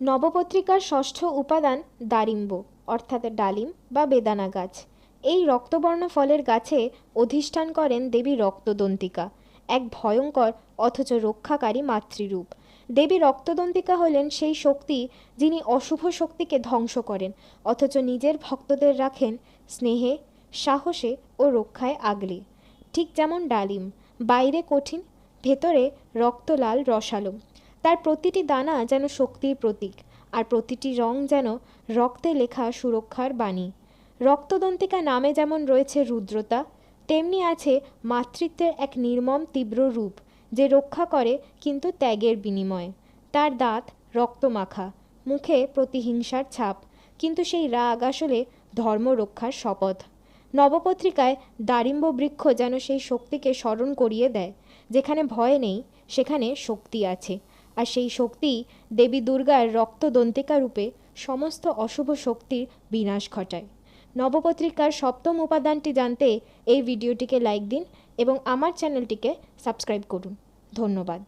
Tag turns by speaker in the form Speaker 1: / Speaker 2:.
Speaker 1: নবপত্রিকার ষষ্ঠ উপাদান দারিম্ব, অর্থাৎ ডালিম বা বেদানা গাছ। এই রক্তবর্ণ ফলের গাছে অধিষ্ঠান করেন দেবী রক্তদন্তিকা, এক ভয়ঙ্কর অথচ রক্ষাকারী মাতৃরূপ। দেবী রক্তদন্তিকা হলেন সেই শক্তি যিনি অশুভ শক্তিকে ধ্বংস করেন, অথচ নিজের ভক্তদের রাখেন স্নেহে, সাহসে ও রক্ষায় আগলে। ঠিক যেমন ডালিম, বাইরে কঠিন, ভেতরে রক্তলাল রসালো। তার প্রতিটি দানা যেন শক্তির প্রতীক, আর প্রতিটি রং যেন রক্তে লেখা সুরক্ষার বাণী। রক্তদন্তিকা নামে যেমন রয়েছে রুদ্রতা, তেমনি আছে মাতৃত্বের এক নির্মম তীব্র রূপ, যে রক্ষা করে কিন্তু ত্যাগের বিনিময়ে। তার দাঁত রক্তমাখা, মুখে প্রতিহিংসার ছাপ, কিন্তু সেই রাগ আসলে ধর্ম রক্ষার শপথ। নবপত্রিকায় দারিম্ব বৃক্ষ যেন সেই শক্তিকে স্মরণ করিয়ে দেয়, যেখানে ভয় নেই, সেখানে শক্তি আছে। আর সেই শক্তি দেবী দুর্গার রক্তদন্তিকা রূপে সমস্ত অশুভ শক্তির বিনাশ ঘটায়। নবপত্রিকার সপ্তম উপাদানটি জানতে এই ভিডিওটিকে লাইক দিন এবং আমার চ্যানেলটিকে সাবস্ক্রাইব করুন। ধন্যবাদ।